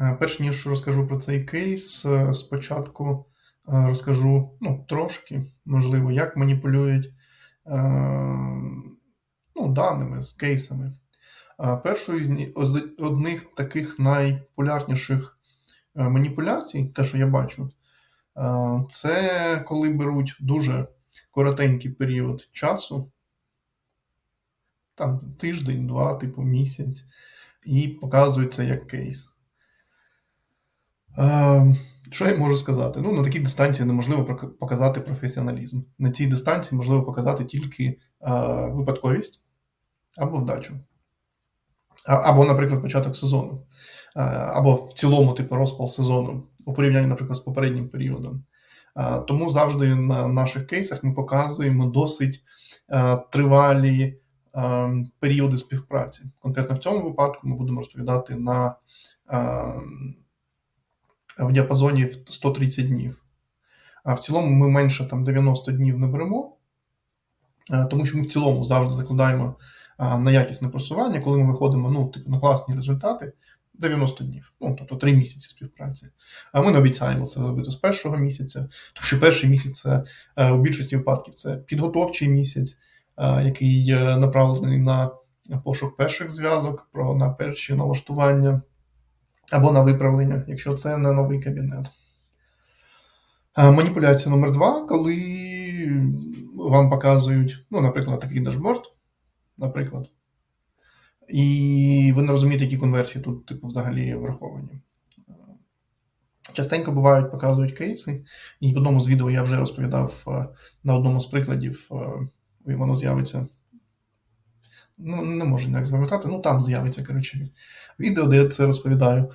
Е, перш ніж розкажу про цей кейс, е, спочатку е, розкажу ну, трошки, можливо, як маніпулюють ну, даними з кейсами. Першою з одних таких найпопулярніших маніпуляцій, те, що я бачу, це коли беруть дуже коротенький період часу, там тиждень, два, типу місяць, і показують це як кейс. Ем, що я можу сказати? Ну, на такій дистанції неможливо показати професіоналізм. На цій дистанції можливо показати тільки е, випадковість або вдачу. Або, наприклад, початок сезону, е, або в цілому, типу, розпал сезону у порівнянні, наприклад, з попереднім періодом. Е, тому завжди на наших кейсах ми показуємо досить тривалі ем, періоди співпраці. Конкретно в цьому випадку ми будемо розповідати на ем, в діапазоні 130 днів. А в цілому ми менше там 90 днів не беремо, тому що ми в цілому завжди закладаємо на якісне просування, коли ми виходимо ну, типу, на класні результати 90 днів, ну тобто 3 місяці співпраці. А ми не обіцяємо це зробити з першого місяця, тому що перший місяць це у більшості випадків це підготовчий місяць, який направлений на пошук перших зв'язок, на перші налаштування або на виправлення, якщо це не новий кабінет. Маніпуляція номер два, коли вам показують, ну, наприклад, такий дашборд, наприклад, і ви не розумієте, які конверсії тут типу, взагалі враховані. Частенько бувають, показують кейси, і в одному з відео я вже розповідав на одному з прикладів, і воно з'явиться ну, не можу ніяк запам'ятати, ну там з'явиться коротше, відео, де я це розповідаю,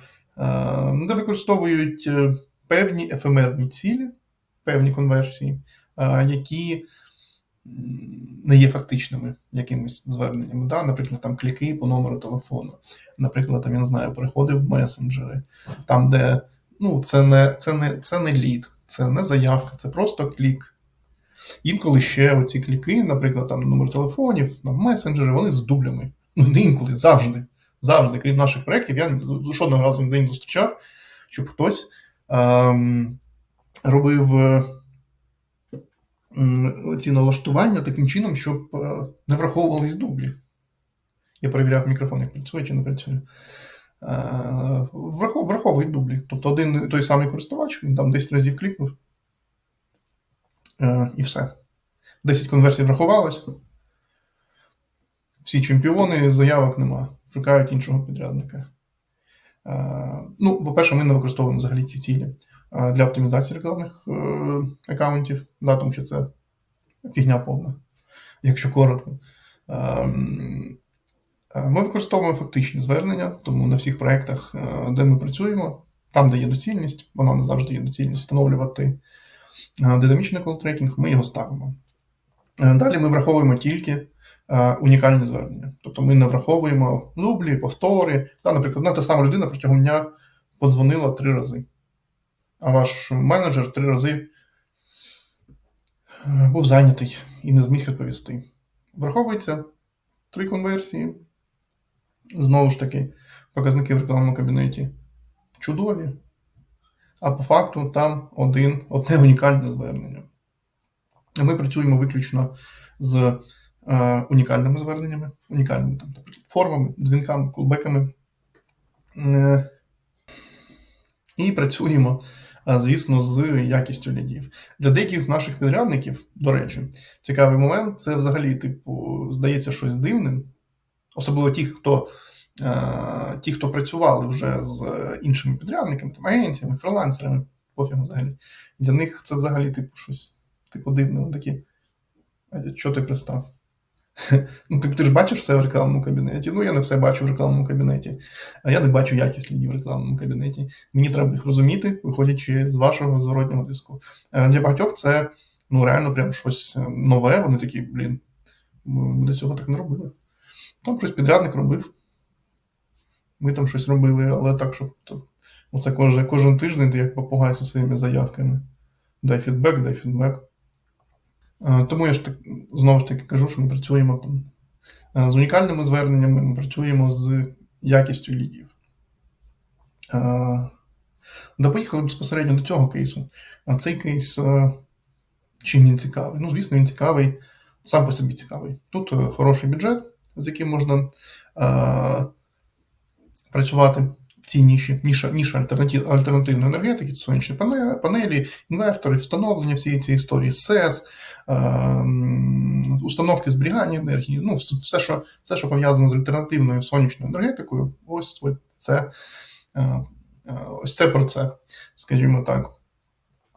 де використовують е, певні ефемерні цілі, певні конверсії, які не є фактичними якимись зверненнями. Да? Наприклад, там кліки по номеру телефону. Наприклад, там, я не знаю, переходи в месенджери, там, де ну, це не це не, це не лід, це не заявка, це просто клік. Інколи ще оці кліки, наприклад, там номер телефонів, там, месенджери, вони з дублями. Ну, не інколи, завжди. Завжди, крім наших проєктів, я жодного разу ніде не зустрічав, щоб хтось ем, робив ем, ці налаштування таким чином, щоб е, не враховувались дублі. Я перевіряв мікрофон, як працює чи не працює. Е, враховують дублі. Тобто один той самий користувач, він там 10 разів клікнув. Е, і все. 10 конверсій врахувалось. Всі чемпіони, заявок нема. Шукають іншого підрядника. Е, ну, по-перше, ми не використовуємо взагалі ці цілі е, для оптимізації рекламних аккаунтів, да, тому що це фігня повна, якщо коротко. Ми використовуємо фактичні звернення, тому на всіх проєктах, де ми працюємо, там, де є доцільність, вона не завжди є доцільність встановлювати динамічний колтрекінг, ми його ставимо. Е, далі ми враховуємо тільки е, унікальні звернення. Тобто ми не враховуємо дублі, повтори. Та, Наприклад, одна та сама людина протягом дня подзвонила три рази, а ваш менеджер три рази е, був зайнятий і не зміг відповісти. Враховується три конверсії. Знову ж таки, показники в рекламному кабінеті чудові а по факту там один, одне унікальне звернення. Ми працюємо виключно з е, унікальними зверненнями, унікальними там, наприклад, формами, дзвінками, кулбеками. Е, і працюємо, е, звісно, з якістю лідів. Для деяких з наших підрядників, до речі, цікавий момент це взагалі, типу, здається, щось дивним, особливо ті, хто ті, хто працювали вже з іншими підрядниками, там, агенціями, фрилансерами, пофігу взагалі, для них це взагалі типу щось типу дивне. Вони такі. Що ти пристав? Ну, ти, ти ж бачиш все в рекламному кабінеті. Ну, я не все бачу в рекламному кабінеті, а я не бачу якість лідів в рекламному кабінеті. Мені треба їх розуміти, виходячи з вашого зворотнього зв'язку. Е, для багатьох це ну, реально прям щось нове. Вони такі, блін, ми до цього так не робили. Там щось підрядник робив. Ми там щось робили, але так, щоб то, оце кожен кожен тиждень ти як попугай зі своїми заявками. Дай фідбек, дай фідбек. Тому я ж так знову ж таки кажу, що ми працюємо там з унікальними зверненнями, ми працюємо з якістю лідів. Е, Да поїхали безпосередньо до цього кейсу. А цей кейс е, чим він цікавий? Ну, звісно, він цікавий, сам по собі цікавий. Тут е, хороший бюджет, з яким можна е, працювати в цій ніші, ніша, ніша альтернатив, альтернативної енергетики, сонячні панелі, інвертори, встановлення всієї цієї історії, СЕС, е, установки зберігання енергії, ну, все, що, все, що пов'язано з альтернативною сонячною енергетикою, ось це. е, е, Ось це про це, скажімо так.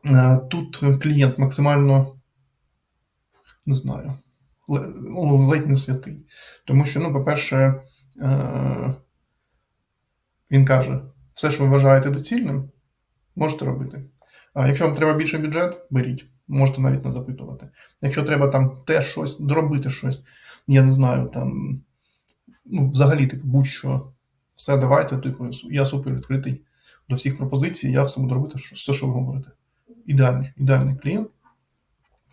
Е, Тут клієнт максимально не знаю, ну, ледь не святий. Тому що, ну, по-перше, він каже: все, що ви вважаєте доцільним, можете робити. А якщо вам треба більше бюджет, беріть. Можете навіть не запитувати. Якщо треба там те щось, доробити щось, я не знаю, там, ну, взагалі, типу, будь-що, все, давайте, типу, я супер відкритий до всіх пропозицій, я все буду робити, все, що ви говорите. Ідеальний, ідеальний клієнт.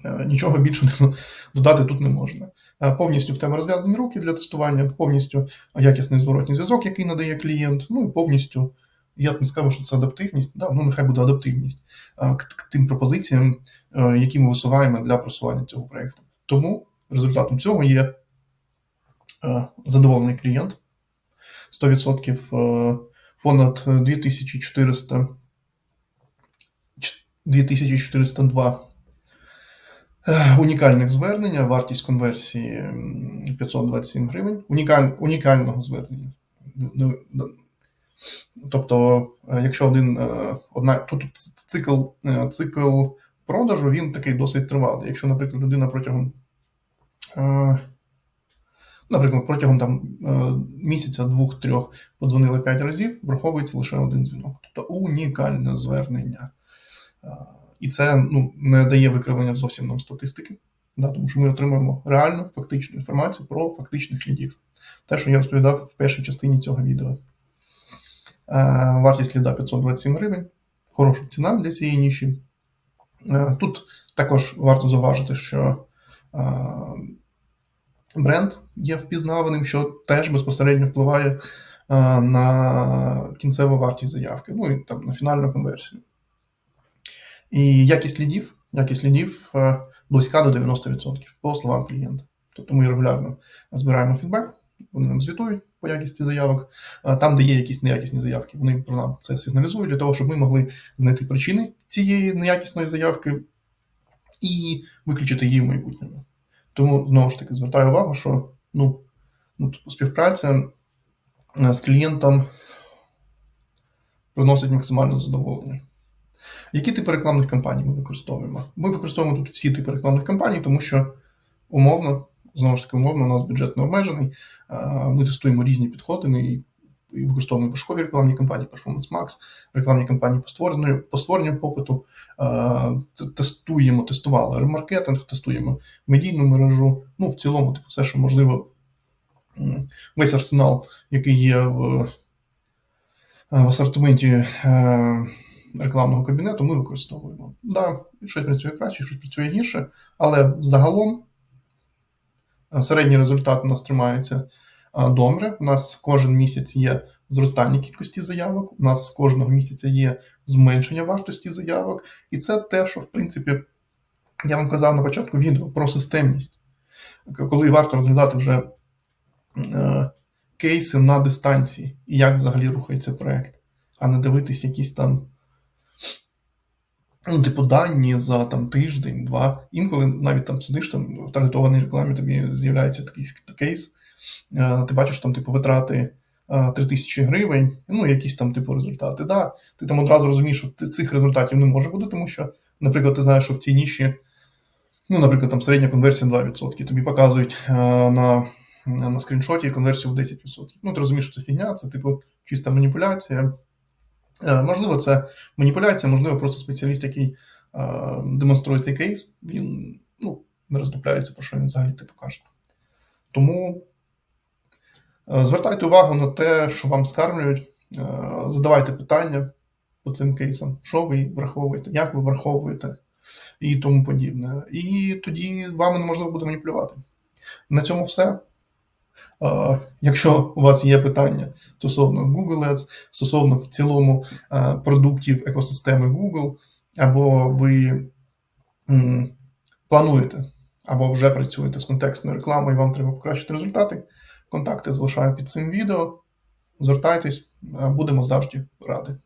Е, Нічого більше додати тут не можна. Е, Повністю в тебе розв'язані руки для тестування, повністю якісний зворотній зв'язок, який надає клієнт. Ну і повністю, я б не сказав, що це адаптивність, да, ну нехай буде адаптивність е, к, тим пропозиціям, які ми висуваємо для просування цього проєкту. Тому результатом цього є задоволений клієнт. 100% е, понад 2400 2402 Е, Унікальних звернення, вартість конверсії 527 гривень. Унікаль, унікального звернення. Ну, ну, Тобто, е, якщо один е, одна, тут цикл, е, цикл продажу він такий досить тривалий. Якщо, наприклад, людина протягом, наприклад, протягом там, місяця, двох-трьох подзвонила 5 разів, враховується лише один дзвінок. Тобто унікальне звернення. І це ну, не дає викривлення зовсім нам статистики, да, тому що ми отримуємо реальну фактичну інформацію про фактичних лідів. Те, що я розповідав в першій частині цього відео. Е, Вартість ліда 527 гривень. Хороша ціна для цієї ніші. Е, Тут також варто зауважити, що е, бренд є впізнаваним, що теж безпосередньо впливає на кінцеву вартість заявки, ну і там на фінальну конверсію. І якість лідів, якість лідів е, близька до 90%, по словам клієнта. Тобто ми регулярно збираємо фідбек, вони нам звітують по якісті заявок. Е, Там, де є якісь неякісні заявки, вони про нам це сигналізують для того, щоб ми могли знайти причини цієї неякісної заявки і виключити її в майбутньому. Тому знову ж таки звертаю увагу, що ну, ну, типу, співпраця е, з клієнтом приносить максимальне задоволення. Які типи рекламних кампаній ми використовуємо? Ми використовуємо тут всі типи рекламних кампаній, тому що умовно, знову ж таки, умовно, у нас бюджет не обмежений. Ми тестуємо різні підходи. Ми використовуємо пошукові рекламні кампанії, Performance Max, рекламні кампанії по створенню, по створенню попиту, тестуємо, тестували ремаркетинг, тестуємо медійну мережу. Ну, в цілому, типу, все, що можливо, весь арсенал, який є в, в асортименті е, рекламного кабінету, ми використовуємо. Да, щось працює краще, щось працює гірше, але загалом е, середній результат у нас тримається е, добре. У нас кожен місяць є зростання кількості заявок, у нас кожного місяця є зменшення вартості заявок, і це те, що в принципі я вам казав на початку відео про системність, коли варто розглядати вже е, кейси на дистанції і як взагалі рухається проект, а не дивитись якісь там. Ну, типу, дані за там тиждень, два. Інколи навіть там сидиш там в таргетованій рекламі, тобі з'являється такий кейс. Е, Ти бачиш там, типу, витрати е, 3 тисячі гривень, ну, якісь там, типу, результати. Да, ти там одразу розумієш, що цих результатів не може бути, тому що, наприклад, ти знаєш, що в цій ніші, ну, наприклад, там середня конверсія 2%. Тобі показують е, на, на скріншоті конверсію в 10%. Ну, ти розумієш, що це фігня, це типу чиста маніпуляція. Е, Можливо, це маніпуляція, можливо, просто спеціаліст, який е, демонструє цей кейс, він ну, не роздупляється, про що він взагалі типу каже. Тому е, звертайте увагу на те, що вам скармлюють, задавайте питання по цим кейсам, що ви враховуєте, як ви враховуєте і тому подібне. І тоді вами неможливо буде маніпулювати. На цьому все. Якщо у вас є питання стосовно Google Ads, стосовно в цілому е, продуктів екосистеми Google, або ви плануєте, або вже працюєте з контекстною рекламою, і вам треба покращити результати, контакти залишаю під цим відео. Звертайтесь, е, будемо завжди раді.